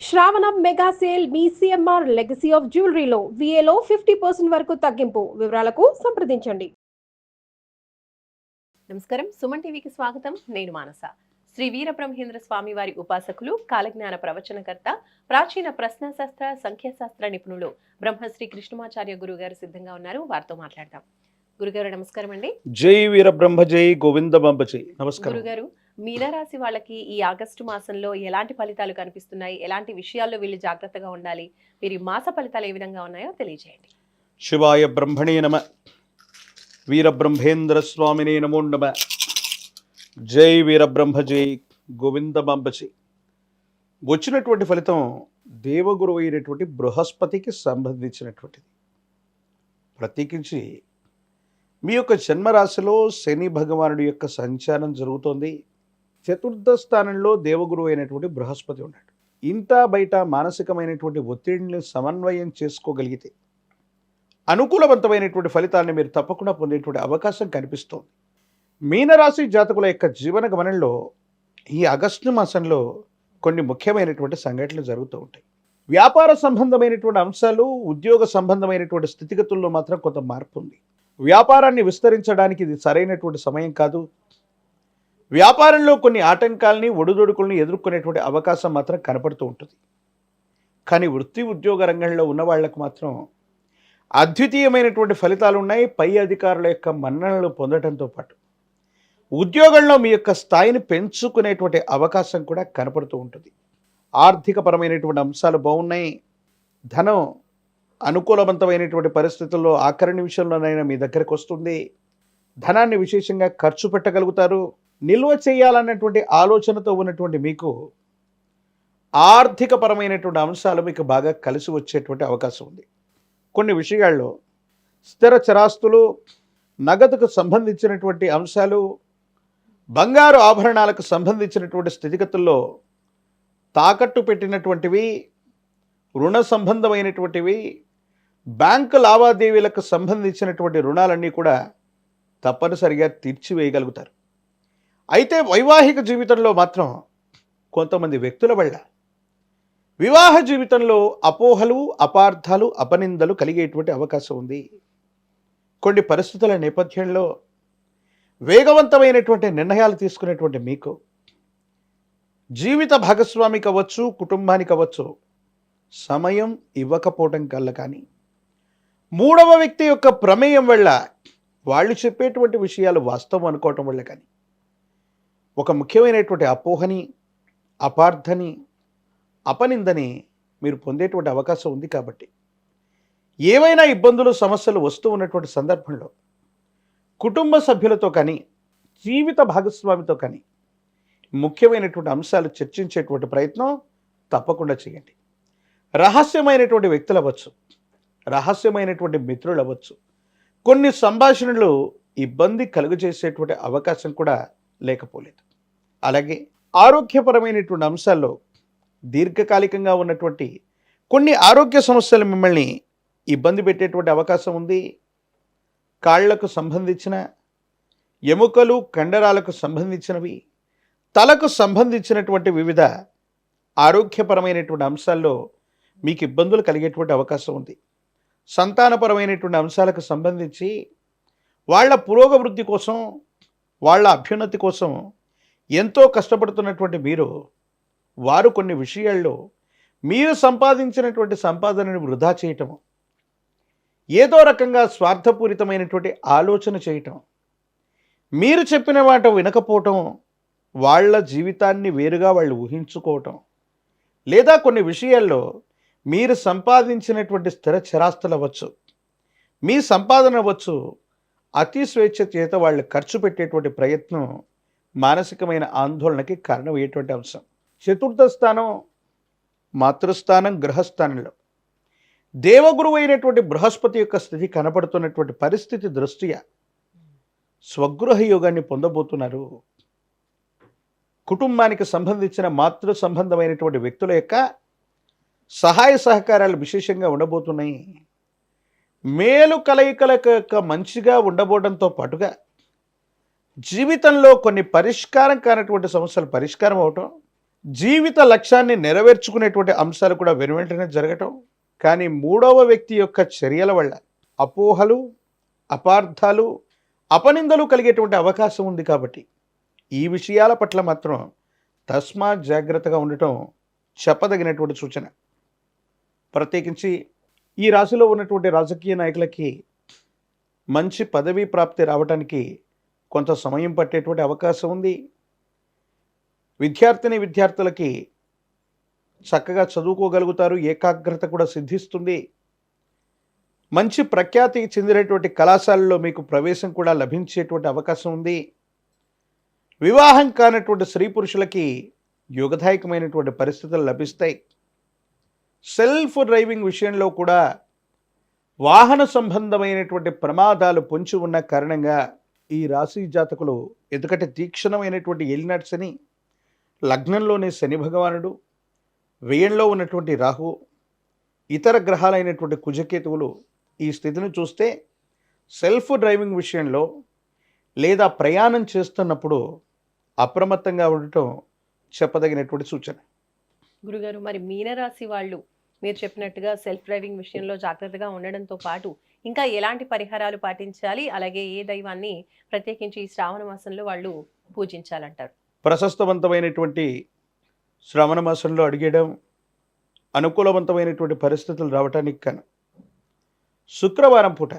శ్రావణం mega sale మీ CMR legacy of జ్యువెలరీలో విఏలో ఫిఫ్టీ పర్సెంట్ వరకు తగ్గింపు. వివరాలకు సంప్రదించండి. నమస్కారం. సుమన్ టీవీకి స్వాగతం. నేను మానస. శ్రీ వీరబ్రహ్మేంద్ర స్వామి వారి ఉపాసకులు కాలజ్ఞాన ప్రవచనకర్త ప్రాచీన ప్రశ్నశాస్త్ర సంఖ్యాశాస్త్ర నిపుణులు బ్రహ్మశ్రీ కృష్ణమాచార్య గురువు గారు సిద్ధంగా ఉన్నారు. వారితో మాట్లాడదాం. గురుగారు నమస్కారం అండి జై వీరబ్రహ్మ జై గోవింద జై. నమస్కారం. గురుగారు మీనరాశి వాళ్ళకి ఈ ఆగస్టు మాసంలో ఎలాంటి ఫలితాలు కనిపిస్తున్నాయి? ఎలాంటి విషయాల్లో వీళ్ళు జాగ్రత్తగా ఉండాలి? వీరి మాస ఫలితాలు ఏ విధంగా ఉన్నాయో తెలియజేయండి. శివాయ బ్రహ్మణే నమ. వీరబ్రహ్మేంద్ర స్వామినే నమో నమ. జై వీరబ్రహ్మ జై గోవింద వచ్చినటువంటి ఫలితం దేవగురు అయినటువంటి బృహస్పతికి సంబంధించినటువంటిది. ప్రత్యేకించి మీ యొక్క జన్మరాశిలో శని భగవానుడి యొక్క సంచారం జరుగుతోంది. చతుర్థ స్థానంలో దేవగురు అయినటువంటి బృహస్పతి ఉన్నాడు. ఇంట బయట మానసికమైనటువంటి ఒత్తిడిని సమన్వయం చేసుకోగలిగితే అనుకూలవంతమైనటువంటి ఫలితాన్ని మీరు తప్పకుండా పొందేటువంటి అవకాశం కనిపిస్తోంది. మీనరాశి జాతకుల యొక్క జీవన గమనంలో ఈ ఆగస్టు మాసంలో కొన్ని ముఖ్యమైనటువంటి సంఘటనలు జరుగుతూ ఉంటాయి. వ్యాపార సంబంధమైనటువంటి అంశాలు ఉద్యోగ సంబంధమైనటువంటి స్థితిగతుల్లో మాత్రం కొంత మార్పు ఉంది. వ్యాపారాన్ని విస్తరించడానికి ఇది సరైనటువంటి సమయం కాదు. వ్యాపారంలో కొన్ని ఆటంకాలని ఒడిదొడుకుల్ని ఎదుర్కొనేటువంటి అవకాశం మాత్రం కనపడుతూ ఉంటుంది. కానీ వృత్తి ఉద్యోగ రంగంలో ఉన్న వాళ్ళకు మాత్రం అద్వితీయమైనటువంటి ఫలితాలు ఉన్నాయి పై అధికారుల యొక్క మన్ననలు పొందడంతో పాటు. ఉద్యోగంలో మీ యొక్క స్థాయిని పెంచుకునేటువంటి అవకాశం కూడా కనపడుతూ ఉంటుంది. ఆర్థికపరమైనటువంటి అంశాలు బాగున్నాయి. ధనం అనుకూలవంతమైనటువంటి పరిస్థితుల్లో ఆఖరి విషయంలోనైనా మీ దగ్గరకు వస్తుంది. ధనాన్ని విశేషంగా ఖర్చు పెట్టగలుగుతారు. నిల్వ చేయాలన్నటువంటి ఆలోచనతో ఉన్నటువంటి మీకు ఆర్థికపరమైనటువంటి అంశాలు మీకు బాగా కలిసి వచ్చేటువంటి అవకాశం ఉంది. కొన్ని విషయాల్లో స్థిర చరాస్తులు నగదుకు సంబంధించినటువంటి అంశాలు బంగారు ఆభరణాలకు సంబంధించినటువంటి స్థితిగతుల్లో తాకట్టు పెట్టినటువంటివి రుణ సంబంధమైనటువంటివి బ్యాంకు లావాదేవీలకు సంబంధించినటువంటి రుణాలన్నీ కూడా తప్పనిసరిగా తీర్చివేయగలుగుతారు. అయితే వైవాహిక జీవితంలో మాత్రం కొంతమంది వ్యక్తుల వల్ల వివాహ జీవితంలో అపోహలు అపార్థాలు అపనిందలు కలిగేటువంటి అవకాశం ఉంది. కొన్ని పరిస్థితుల నేపథ్యంలో వేగవంతమైనటువంటి నిర్ణయాలు తీసుకునేటువంటి మీకు జీవిత భాగస్వామి కావచ్చు కుటుంబానికి కావచ్చు సమయం ఇవ్వకపోవటం కల్లా కానీ మూడవ వ్యక్తి యొక్క ప్రమేయం వల్ల వాళ్ళు చెప్పేటువంటి విషయాలు వాస్తవం అనుకోవటం వల్ల కానీ ఒక ముఖ్యమైనటువంటి అపోహని అపార్థని అపనిందని మీరు పొందేటువంటి అవకాశం ఉంది కాబట్టి. ఏవైనా ఇబ్బందులు సమస్యలు వస్తూ ఉన్నటువంటి సందర్భంలో కుటుంబ సభ్యులతో కానీ జీవిత భాగస్వామితో కానీ ముఖ్యమైనటువంటి అంశాలు చర్చించేటువంటి ప్రయత్నం తప్పకుండా చేయండి. రహస్యమైనటువంటి వ్యక్తులు అవ్వచ్చు రహస్యమైనటువంటి మిత్రులు అవ్వచ్చు. కొన్ని సంభాషణలు ఇబ్బంది కలుగజేసేటువంటి అవకాశం కూడా లేకపోలేదు. అలాగే ఆరోగ్యపరమైనటువంటి అంశాల్లో దీర్ఘకాలికంగా ఉన్నటువంటి కొన్ని ఆరోగ్య సమస్యలు మిమ్మల్ని ఇబ్బంది పెట్టేటువంటి అవకాశం ఉంది. కాళ్ళకు సంబంధించిన ఎముకలు కండరాలకు సంబంధించినవి తలకు సంబంధించినటువంటి వివిధ ఆరోగ్యపరమైనటువంటి అంశాల్లో మీకు ఇబ్బందులు కలిగేటువంటి అవకాశం ఉంది. సంతానపరమైనటువంటి అంశాలకు సంబంధించి వాళ్ళ పురోగవృద్ధి కోసం వాళ్ళ అభ్యున్నతి కోసం ఎంతో కష్టపడుతున్నటువంటి మీరు వారు కొన్ని విషయాల్లో మీరు సంపాదించినటువంటి సంపాదనను వృధా చేయటం ఏదో రకంగా స్వార్థపూరితమైనటువంటి ఆలోచన చేయటం మీరు చెప్పిన మాట వినకపోవటం వాళ్ళ జీవితాన్ని వేరుగా వాళ్ళు ఊహించుకోవటం లేదా కొన్ని విషయాల్లో మీరు సంపాదించినటువంటి స్థిర చరాస్తులు అవ్వచ్చు మీ సంపాదన అవ్వచ్చు అతి స్వేచ్ఛ చేత వాళ్ళు ఖర్చు పెట్టేటువంటి ప్రయత్నం మానసికమైన ఆందోళనకి కారణమయ్యేటువంటి అంశం. చతుర్థ స్థానం మాతృస్థానం గృహస్థానంలో. దేవగురువు అయినటువంటి బృహస్పతి యొక్క స్థితి కనపడుతున్నటువంటి పరిస్థితి దృష్ట్యా స్వగృహ యోగాన్ని పొందబోతున్నారు. కుటుంబానికి సంబంధించిన మాతృ సంబంధమైనటువంటి వ్యక్తుల యొక్క సహాయ సహకారాలు విశేషంగా ఉండబోతున్నాయి. మేలు కలయికల యొక్క మంచిగా ఉండబోవడంతో పాటుగా జీవితంలో కొన్ని పరిష్కారం కానటువంటి సమస్యలు పరిష్కారం అవటం జీవిత లక్ష్యాన్ని నెరవేర్చుకునేటువంటి అంశాలు కూడా వెనువెంటనే జరగటం. కానీ మూడవ వ్యక్తి యొక్క చర్యల వల్ల అపోహలు అపార్థాలు అపనిందలు కలిగేటువంటి అవకాశం ఉంది కాబట్టి ఈ విషయాల పట్ల మాత్రం తస్మా జాగ్రత్తగా ఉండటం చెప్పదగినటువంటి సూచన. ప్రత్యేకించి ఈ రాశిలో ఉన్నటువంటి రాజకీయ నాయకులకి మంచి పదవీ ప్రాప్తి రావడానికి కొంత సమయం పట్టేటువంటి అవకాశం ఉంది. విద్యార్థిని విద్యార్థులకి చక్కగా చదువుకోగలుగుతారు ఏకాగ్రత కూడా సిద్ధిస్తుంది. మంచి ప్రఖ్యాతి చెందినటువంటి కళాశాలలో మీకు ప్రవేశం కూడా లభించేటువంటి అవకాశం ఉంది. వివాహం కానటువంటి స్త్రీ పురుషులకి యుగదాయకమైనటువంటి పరిస్థితులు లభిస్తాయి. సెల్ఫ్ డ్రైవింగ్ విషయంలో కూడా వాహన సంబంధమైనటువంటి ప్రమాదాలు పొంచి ఉన్న కారణంగా ఈ రాశి జాతకులు ఎందుకంటే తీక్షణమైనటువంటి ఎలినట్స్ శని లగ్నంలోనే శని భగవానుడు వ్యయంలో ఉన్నటువంటి రాహు ఇతర గ్రహాలైనటువంటి కుజకేతువులు ఈ స్థితిని చూస్తే సెల్ఫ్ డ్రైవింగ్ విషయంలో లేదా ప్రయాణం చేస్తున్నప్పుడు అప్రమత్తంగా ఉండటం చెప్పదగినటువంటి సూచన. గురుగారు మరి మీనరాశి వాళ్ళు మీరు చెప్పినట్టుగా సెల్ఫ్ డ్రైవింగ్ విషయంలో జాగ్రత్తగా ఉండడంతో పాటు ఇంకా ఎలాంటి పరిహారాలు పాటించాలి? అలాగే ఏ దైవాన్ని ప్రత్యేకించి ఈ శ్రావణ మాసంలో వాళ్ళు పూజించాలంటారు? ప్రశస్తవంతమైనటువంటి శ్రావణ మాసంలో అడిగేయడం అనుకూలవంతమైనటువంటి పరిస్థితులు రావటానికి కాను. శుక్రవారం పూట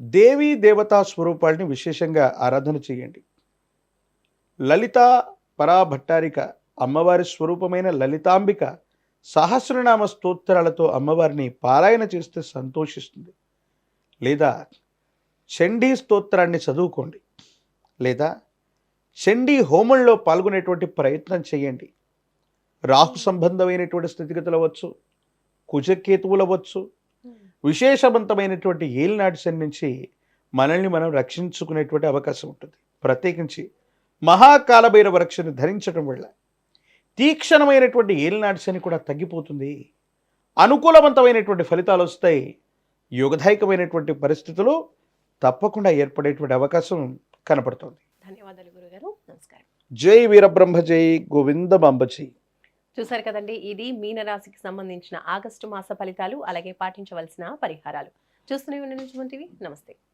దేవీ దేవతా స్వరూపాలని విశేషంగా ఆరాధన చేయండి. లలిత పరాభట్టారిక అమ్మవారి స్వరూపమైన లలితాంబిక సహస్రనామ స్తోత్రాలతో అమ్మవారిని పారాయణ చేస్తే సంతోషిస్తుంది. లేదా చండీ స్తోత్రాన్ని చదువుకోండి. లేదా చండీ హోమంలో పాల్గొనేటువంటి ప్రయత్నం చేయండి. రాహు సంబంధమైనటువంటి స్థితిగతులు అవ్వచ్చు కుజకేతువులు అవ్వచ్చు విశేషవంతమైనటువంటి ఏలినాటి శని నుంచి మనల్ని మనం రక్షించుకునేటువంటి అవకాశం ఉంటుంది. ప్రత్యేకించి మహాకాలభైరవ వృక్షని ధరించడం వల్ల తీక్షణమైనటువంటి ఏలినాటి శని కూడా తగ్గిపోతుంది. అనుకూలవంతమైనటువంటి ఫలితాలు వస్తాయి. యోగదాయకమైనటువంటి పరిస్థితులు తప్పకుండా ఏర్పడేటువంటి అవకాశం కనపడుతుంది. ధన్యవాదాలు గురుగారు. నమస్కారం. జై వీరబ్రహ్మ జై గోవిందమాంబ జై చూసారు కదండి ఇది మీనరాశికి సంబంధించిన ఆగస్టు మాస ఫలితాలు అలాగే పాటించవలసిన పరిహారాలు. చూస్తూనే ఉండండి నమస్తే.